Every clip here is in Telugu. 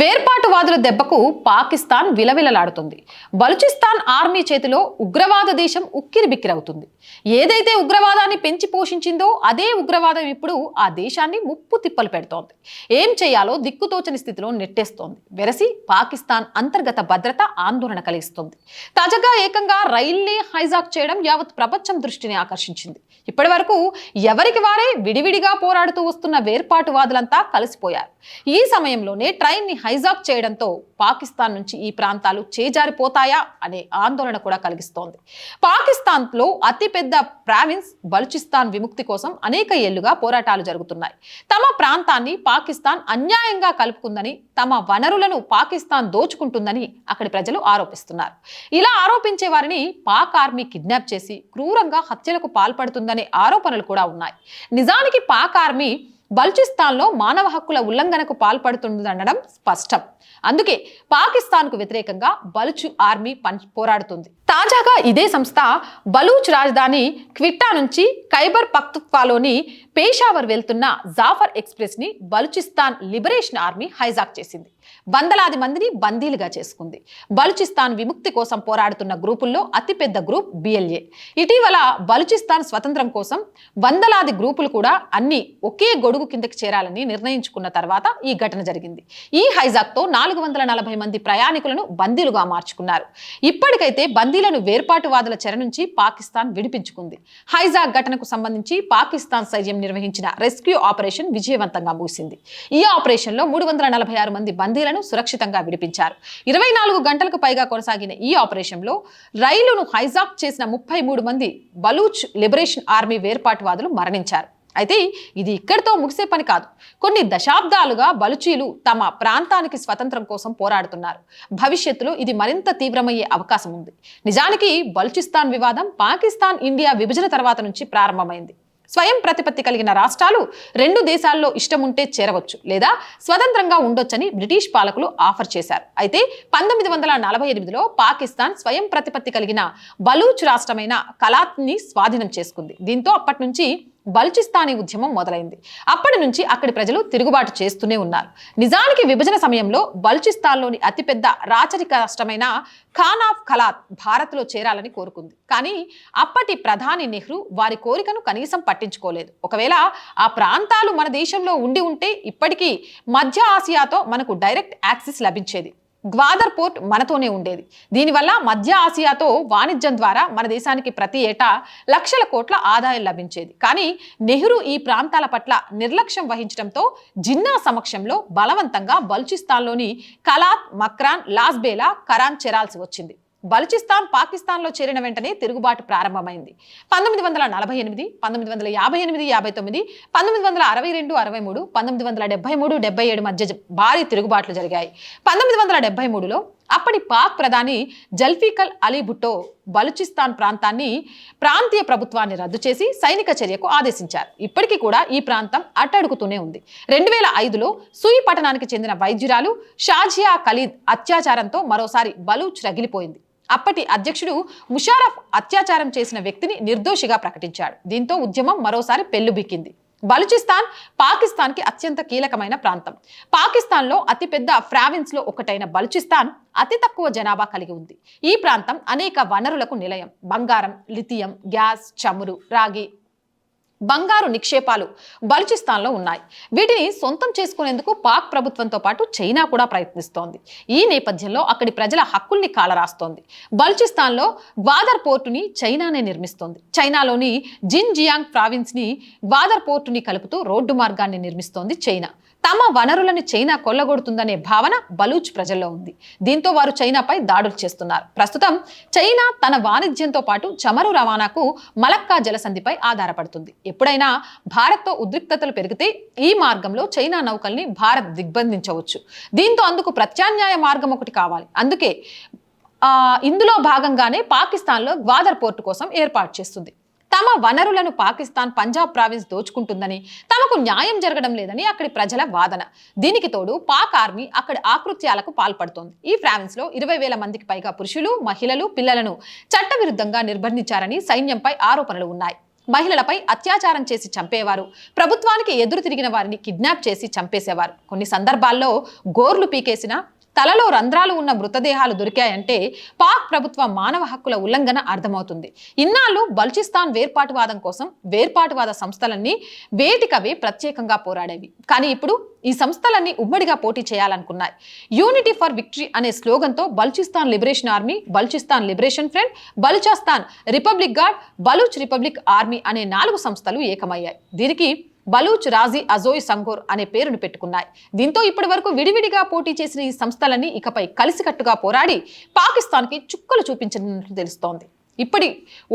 వేర్పాటువాదుల దెబ్బకు పాకిస్తాన్ విలవిలలాడుతుంది. బలుచిస్తాన్ ఆర్మీ చేతిలో ఉగ్రవాద దేశం ఉక్కిరి బిక్కిరవుతుంది. ఏదైతే ఉగ్రవాదాన్ని పెంచి పోషించిందో అదే ఉగ్రవాదం ఇప్పుడు ఆ దేశాన్ని ముప్పు తిప్పలు పెడుతోంది. ఏం చేయాలో దిక్కుతోచని స్థితిలో నెట్టేస్తోంది. వెరసి పాకిస్తాన్ అంతర్గత భద్రత ఆందోళన కలిగిస్తుంది. తాజాగా ఏకంగా రైల్ని హైజాక్ చేయడం యావత్ ప్రపంచం దృష్టిని ఆకర్షించింది. ఇప్పటి వరకు ఎవరికి వారే విడివిడిగా పోరాడుతూ వస్తున్న వేర్పాటువాదులంతా కలిసిపోయారు. ఈ సమయంలోనే ట్రైన్ని హైజాక్ చేయడంతో పాకిస్తాన్ నుంచి ఈ ప్రాంతాలు చేజారిపోతాయా అనే ఆందోళన కూడా కలిగిస్తోంది. పాకిస్తాన్లో అతిపెద్ద ప్రావిన్స్ బలుచిస్తాన్ విముక్తి కోసం అనేక ఏళ్ళుగా పోరాటాలు జరుగుతున్నాయి. తమ ప్రాంతాన్ని పాకిస్తాన్ అన్యాయంగా కలుపుకుందని తమ వనరులను పాకిస్తాన్ దోచుకుంటుందని అక్కడి ప్రజలు ఆరోపిస్తున్నారు. ఇలా ఆరోపించే వారిని పాక్ ఆర్మీ కిడ్నాప్ చేసి క్రూరంగా హత్యలకు పాల్పడుతుందనే ఆరోపణలు కూడా ఉన్నాయి. నిజానికి పాక్ ఆర్మీ బల్చిస్తాన్లో మానవ హక్కుల ఉల్లంఘనకు పాల్పడుతుందనడం స్పష్టం. అందుకే పాకిస్తాన్కు వ్యతిరేకంగా బలుచు ఆర్మీ పోరాడుతుంది. తాజాగా ఇదే సంస్థ బలూచ్ రాజధాని క్విట్టా నుంచి ఖైబర్ పక్తుత్వాలోని పేషావర్ వెళ్తున్న జాఫర్ ఎక్స్ప్రెస్ని బలుచిస్తాన్ లిబరేషన్ ఆర్మీ హైజాక్ చేసింది. వందలాది మందిని బందీలుగా చేసుకుంది. బలుచిస్తాన్ విముక్తి కోసం పోరాడుతున్న గ్రూపుల్లో అతిపెద్ద గ్రూప్ బిఎల్ఏ ఇటీవల బలుచిస్తాన్ స్వతంత్రం కోసం వందలాది గ్రూపులు కూడా అన్ని ఒకే గొడుగు కిందకి చేరాలని నిర్ణయించుకున్న తర్వాత ఈ ఘటన జరిగింది. ఈ హైజాక్తో నాలుగు వందల నలభై మంది ప్రయాణికులను బందీలుగా మార్చుకున్నారు. ఇప్పటికైతే బందీలను వేర్పాటువాదుల చెర నుంచి పాకిస్తాన్ విడిపించుకుంది. హైజాక్ ఘటనకు సంబంధించి పాకిస్తాన్ సైన్యం నిర్వహించిన రెస్క్యూ ఆపరేషన్ విజయవంతంగా ముగిసింది. ఈ ఆపరేషన్లో మూడు వందల నలభై ఆరు మంది బందీలను సురక్షితంగా విడిపించారు. ఇరవై నాలుగు గంటలకు పైగా కొనసాగిన ఈ ఆపరేషన్లో రైలును హైజాక్ చేసిన ముప్పై మూడు మంది బలూచ్ లిబరేషన్ ఆర్మీ వేర్పాటువాదులు మరణించారు. అయితే ఇది ఇక్కడితో ముగిసే పని కాదు. కొన్ని దశాబ్దాలుగా బలుచీలు తమ ప్రాంతానికి స్వతంత్రం కోసం పోరాడుతున్నారు. భవిష్యత్తులో ఇది మరింత తీవ్రమయ్యే అవకాశం ఉంది. నిజానికి బలుచిస్తాన్ వివాదం పాకిస్తాన్ ఇండియా విభజన తర్వాత నుంచి ప్రారంభమైంది. స్వయం ప్రతిపత్తి కలిగిన రాష్ట్రాలు రెండు దేశాల్లో ఇష్టం ఉంటే చేరవచ్చు లేదా స్వతంత్రంగా ఉండొచ్చని బ్రిటిష్ పాలకులు ఆఫర్ చేశారు. అయితే పంతొమ్మిది వందల నలభై ఎనిమిదిలో పాకిస్తాన్ స్వయం ప్రతిపత్తి కలిగిన బలూచ్ రాష్ట్రమైన కలాత్ని స్వాధీనం చేసుకుంది. దీంతో అప్పటి నుంచి బల్చిస్తానీ ఉద్యమం మొదలైంది. అప్పటి నుంచి అక్కడి ప్రజలు తిరుగుబాటు చేస్తూనే ఉన్నారు. నిజానికి విభజన సమయంలో బల్చిస్తాన్లోని అతిపెద్ద రాచరిక రాష్ట్రమైన ఖాన్ ఆఫ్ ఖలాత్ భారత్లో చేరాలని కోరుకుంది. కానీ అప్పటి ప్రధాని నెహ్రూ వారి కోరికను కనీసం పట్టించుకోలేదు. ఒకవేళ ఆ ప్రాంతాలు మన దేశంలో ఉండి ఉంటే ఇప్పటికీ మధ్య ఆసియాతో మనకు డైరెక్ట్ యాక్సెస్ లభించేది. గ్వాదర్ పోర్ట్ మనతోనే ఉండేది. దీనివల్ల మధ్య ఆసియాతో వాణిజ్యం ద్వారా మన దేశానికి ప్రతి ఏటా లక్షల కోట్ల ఆదాయం లభించేది. కానీ నెహ్రూ ఈ ప్రాంతాల పట్ల నిర్లక్ష్యం వహించడంతో జిన్నా సమక్షంలో బలవంతంగా బల్చిస్తాన్లోని కలాత్ మక్రాన్ లాస్బేలా కరాన్ చేరాల్సి వచ్చింది. బలుచిస్తాన్ పాకిస్తాన్లో చేరిన వెంటనే తిరుగుబాటు ప్రారంభమైంది. పంతొమ్మిది వందల నలభై ఎనిమిది పంతొమ్మిది వందల యాభై ఎనిమిది యాభై తొమ్మిది పంతొమ్మిది వందల అరవై రెండు అరవై మూడు పంతొమ్మిది వందల డెబ్బై మూడు డెబ్బై ఏడు మధ్య భారీ తిరుగుబాట్లు జరిగాయి. పంతొమ్మిది వందల డెబ్బై మూడులో అప్పటి పాక్ ప్రధాని జల్ఫీకల్ అలీ భుట్టో బలుచిస్తాన్ ప్రాంతాన్ని ప్రాంతీయ ప్రభుత్వాన్ని రద్దు చేసి సైనిక చర్యకు ఆదేశించారు. ఇప్పటికీ కూడా ఈ ప్రాంతం అట్టడుగుతూనే ఉంది. రెండు వేల ఐదులో సూయి పట్టణానికి చెందిన వైద్యురాలు షాజియా ఖలీద్ అత్యాచారంతో మరోసారి బలూచ్ రగిలిపోయింది. అప్పటి అధ్యక్షుడు ముషారఫ్ అత్యాచారం చేసిన వ్యక్తిని నిర్దోషిగా ప్రకటించాడు. దీంతో ఉద్యమం మరోసారి పెల్లుబిక్కింది. బలుచిస్తాన్ పాకిస్తాన్కి అత్యంత కీలకమైన ప్రాంతం. పాకిస్తాన్లో అతిపెద్ద ఫ్రావిన్స్లో ఒకటైన బలుచిస్తాన్ అతి తక్కువ జనాభా కలిగి ఉంది. ఈ ప్రాంతం అనేక వనరులకు నిలయం. బంగారం లిథియం గ్యాస్ చమురు రాగి బంగారు నిక్షేపాలు బలుచిస్తాన్లో ఉన్నాయి. వీటిని సొంతం చేసుకునేందుకు పాక్ ప్రభుత్వంతో పాటు చైనా కూడా ప్రయత్నిస్తోంది. ఈ నేపథ్యంలో అక్కడి ప్రజల హక్కుల్ని కాలరాస్తోంది. బలుచిస్తాన్లో గ్వాదర్ పోర్టుని చైనానే నిర్మిస్తోంది. చైనాలోని జిన్ జియాంగ్ ప్రావిన్స్ని గ్వాదర్ పోర్టుని కలుపుతూ రోడ్డు మార్గాన్ని నిర్మిస్తోంది చైనా. తమ వనరులను చైనా కొల్లగొడుతుందనే భావన బలూచ్ ప్రజల్లో ఉంది. దీంతో వారు చైనాపై దాడులు చేస్తున్నారు. ప్రస్తుతం చైనా తన వాణిజ్యంతో పాటు చమురు రవాణాకు మలక్కా జలసంధిపై ఆధారపడుతుంది. ఎప్పుడైనా భారత్తో ఉద్రిక్తతలు పెరిగితే ఈ మార్గంలో చైనా నౌకల్ని భారత్ దిగ్బంధించవచ్చు. దీంతో అందుకు ప్రత్యామ్నాయ మార్గం ఒకటి కావాలి. అందుకే ఇందులో భాగంగానే పాకిస్తాన్లో గ్వాదర్ పోర్టు కోసం ఏర్పాటు చేస్తుంది. తమ వనరులను పాకిస్తాన్ పంజాబ్ ప్రావిన్స్ దోచుకుంటుందని తమకు న్యాయం జరగడం లేదని అక్కడి ప్రజల వాదన. దీనికి తోడు పాక్ ఆర్మీ అక్కడి ఆకృత్యాలకు పాల్పడుతోంది. ఈ ప్రావిన్స్లో ఇరవై వేల మందికి పైగా పురుషులు మహిళలు పిల్లలను చట్టవిరుద్ధంగా నిర్బంధించారని సైన్యంపై ఆరోపణలు ఉన్నాయి. మహిళలపై అత్యాచారం చేసి చంపేవారు ప్రభుత్వానికి ఎదురు తిరిగిన వారిని కిడ్నాప్ చేసి చంపేసేవారు. కొన్ని సందర్భాల్లో గోర్లు పీకేసిన తలలో రంధ్రాలు ఉన్న మృతదేహాలు దొరికాయంటే పాక్ ప్రభుత్వ మానవ హక్కుల ఉల్లంఘన అర్థమవుతుంది. ఇన్నాళ్ళు బల్చిస్తాన్ వేర్పాటువాదం కోసం వేర్పాటువాద సంస్థలన్నీ వేటికవే ప్రత్యేకంగా పోరాడేవి. కానీ ఇప్పుడు ఈ సంస్థలన్నీ ఉమ్మడిగా పోటీ చేయాలనుకున్నాయి. యూనిటీ ఫర్ విక్టరీ అనే స్లోగన్తో Balochistan liberation army Balochistan liberation front Balochistan republic guard Baloch republic army అనే నాలుగు సంస్థలు ఏకమయ్యాయి. దీనికి బలూచ్ రాజీ అజోయ్ సంగోర్ అనే పేరును పెట్టుకున్నాయి. దీంతో ఇప్పటి వరకు విడివిడిగా పోటీ చేసిన ఈ సంస్థలన్నీ ఇకపై కలిసికట్టుగా పోరాడి పాకిస్తాన్కి చుక్కలు చూపించినట్లు తెలుస్తోంది. ఇప్పటి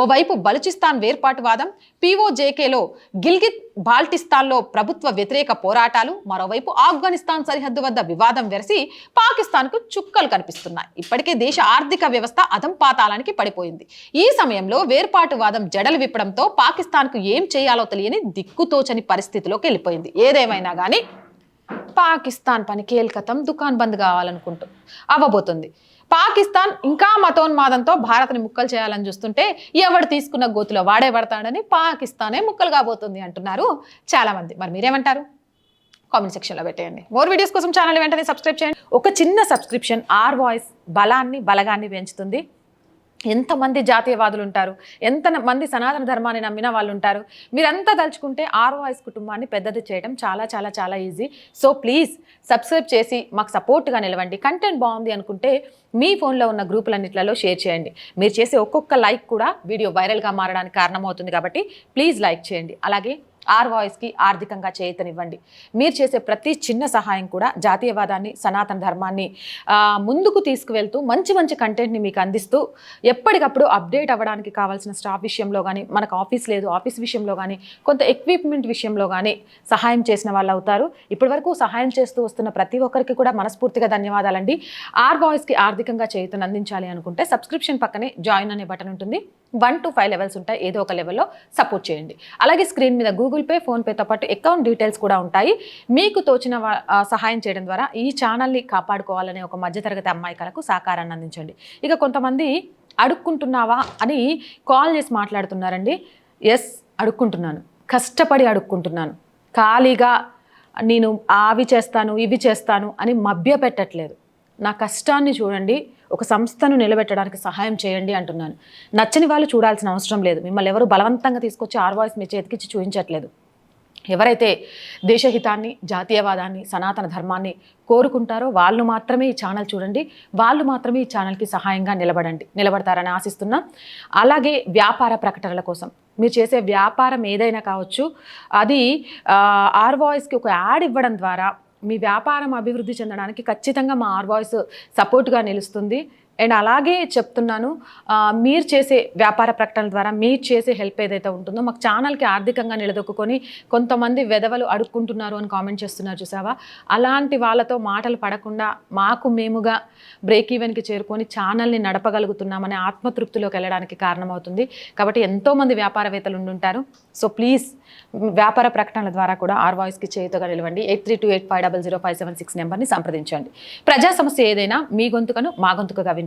ఓవైపు బలుచిస్తాన్ వేర్పాటువాదం పీఓజేకేలో గిల్గిత్ బాల్టిస్తాన్లో ప్రభుత్వ వ్యతిరేక పోరాటాలు మరోవైపు ఆఫ్ఘనిస్తాన్ సరిహద్దు వద్ద వివాదం వెరసి పాకిస్తాన్కు చుక్కలు కనిపిస్తున్నాయి. ఇప్పటికే దేశ ఆర్థిక వ్యవస్థ అధంపాతాలానికి పడిపోయింది. ఈ సమయంలో వేర్పాటువాదం జడలు విప్పడంతో పాకిస్తాన్కు ఏం చేయాలో తెలియని దిక్కుతోచని పరిస్థితిలోకి వెళ్ళిపోయింది. ఏదేమైనా కానీ పాకిస్తాన్ పని కేల్కతం దుకాన్ బంద్ కావాలనుకుంటూ అవ్వబోతుంది పాకిస్తాన్ ఇంకా మతోన్మాదంతో భారత్ని ముక్కలు చేయాలని చూస్తుంటే ఎవడు తీసుకున్న గోతులో వాడే పడతాడని పాకిస్తానే ముక్కలు కాబోతుంది అంటున్నారు చాలామంది. మరి మీరేమంటారు? కామెంట్ సెక్షన్లో పెట్టేయండి. మోర్ వీడియోస్ కోసం ఛానల్ వెంటనే సబ్స్క్రైబ్ చేయండి. ఒక చిన్న సబ్స్క్రిప్షన్ ఆర్ వాయిస్ బలాన్ని బలగాన్ని పెంచుతుంది. ఎంతమంది జాతీయవాదులు ఉంటారు ఎంత మంది సనాతన ధర్మాన్ని నమ్మిన వాళ్ళు ఉంటారు మీరంతా తలుచుకుంటే ఆర్ వాయిస్ కుటుంబాన్ని పెద్దది చేయడం చాలా చాలా చాలా ఈజీ. సో ప్లీజ్ సబ్స్క్రైబ్ చేసి మాకు సపోర్ట్గా నిలవండి. కంటెంట్ బాగుంది అనుకుంటే మీ ఫోన్లో ఉన్న గ్రూపులన్నింటిలో షేర్ చేయండి. మీరు చేసే ఒక్కొక్క లైక్ కూడా వీడియో వైరల్గా మారడానికి కారణమవుతుంది కాబట్టి ప్లీజ్ లైక్ చేయండి. అలాగే ఆర్ వాయిస్కి ఆర్థికంగా చేతనివ్వండి. మీరు చేసే ప్రతి చిన్న సహాయం కూడా జాతీయవాదాన్ని సనాతన ధర్మాన్ని ముందుకు తీసుకువెళ్తూ మంచి మంచి కంటెంట్ని మీకు అందిస్తూ ఎప్పటికప్పుడు అప్డేట్ అవ్వడానికి కావాల్సిన స్టాఫ్ విషయంలో కానీ మనకు ఆఫీస్ లేదు ఆఫీస్ విషయంలో కానీ కొంత ఎక్విప్మెంట్ విషయంలో కానీ సహాయం చేసిన వాళ్ళు అవుతారు. ఇప్పటివరకు సహాయం చేస్తూ వస్తున్న ప్రతి ఒక్కరికి కూడా మనస్ఫూర్తిగా ధన్యవాదాలండి. ఆర్ వాయిస్కి ఆర్థికంగా చేతును అందించాలి అనుకుంటే సబ్స్క్రిప్షన్ పక్కనే జాయిన్ అనే బటన్ ఉంటుంది. వన్ టు ఫైవ్ లెవెల్స్ ఉంటాయి ఏదో ఒక లెవెల్లో సపోర్ట్ చేయండి. అలాగే స్క్రీన్ మీద గూగుల్ పే ఫోన్పేతో పాటు అకౌంట్ డీటెయిల్స్ కూడా ఉంటాయి. మీకు తోచిన సహాయం చేయడం ద్వారా ఈ ఛానల్ని కాపాడుకోవాలనే ఒక మధ్యతరగతి అమ్మాయికలకు సహకారాన్ని అందించండి. ఇక కొంతమంది అడుక్కుంటున్నావా అని కాల్ చేసి మాట్లాడుతున్నారండి. ఎస్ అడుక్కుంటున్నాను. కష్టపడి అడుక్కుంటున్నాను. ఖాళీగా నేను అవి చేస్తాను ఇవి చేస్తాను అని మభ్య పెట్టట్లేదు నా కష్టాన్ని చూడండి. ఒక సంస్థను నిలబెట్టడానికి సహాయం చేయండి అంటున్నాను. నచ్చని వాళ్ళు చూడాల్సిన అవసరం లేదు. మిమ్మల్ని ఎవరు బలవంతంగా తీసుకొచ్చి ఆర్వాయిస్ మీ చేతికిచ్చి చూపించట్లేదు. ఎవరైతే దేశహితాన్ని జాతీయవాదాన్ని సనాతన ధర్మాన్ని కోరుకుంటారో వాళ్ళు మాత్రమే ఈ ఛానల్ చూడండి. వాళ్ళు మాత్రమే ఈ ఛానల్కి సహాయంగా నిలబడండి. నిలబడతారని ఆశిస్తున్నా. అలాగే వ్యాపార ప్రకటనల కోసం. మీరు చేసే వ్యాపారం ఏదైనా కావచ్చు. అది ఆ, ఆర్ వాయిస్కి ఒక యాడ్ ఇవ్వడం ద్వారా మీ వ్యాపారం అభివృద్ధి చెందడానికి ఖచ్చితంగా మా ఆర్ వాయిస్ సపోర్ట్గా నిలుస్తుంది. అండ్ అలాగే చెప్తున్నాను మీరు చేసే వ్యాపార ప్రకటనల ద్వారా మీరు చేసే హెల్ప్ ఏదైతే ఉంటుందో మాకు ఛానల్కి ఆర్థికంగా నిలదొక్కుని కొంతమంది వెధవలు అడుక్కుంటున్నారు అని కామెంట్ చేస్తున్నారు చూసావా? అలాంటి వాళ్ళతో మాటలు పడకుండా మాకు మేముగా బ్రేక్ ఈవెన్కి చేరుకొని ఛానల్ని నడపగలుగుతున్నామనే ఆత్మతృప్తిలోకి వెళ్ళడానికి కారణమవుతుంది. కాబట్టి ఎంతోమంది వ్యాపారవేత్తలు ఉండుంటారు. సో ప్లీజ్ వ్యాపార ప్రకటనల ద్వారా కూడా ఆర్ వాయిస్కి చేతుగా నిలవండి. Eight three two eight five double zero five seven six నెంబర్ని సంప్రదించండి. ప్రజా సమస్య ఏదైనా మీ గొంతుకను మా గొంతుకగా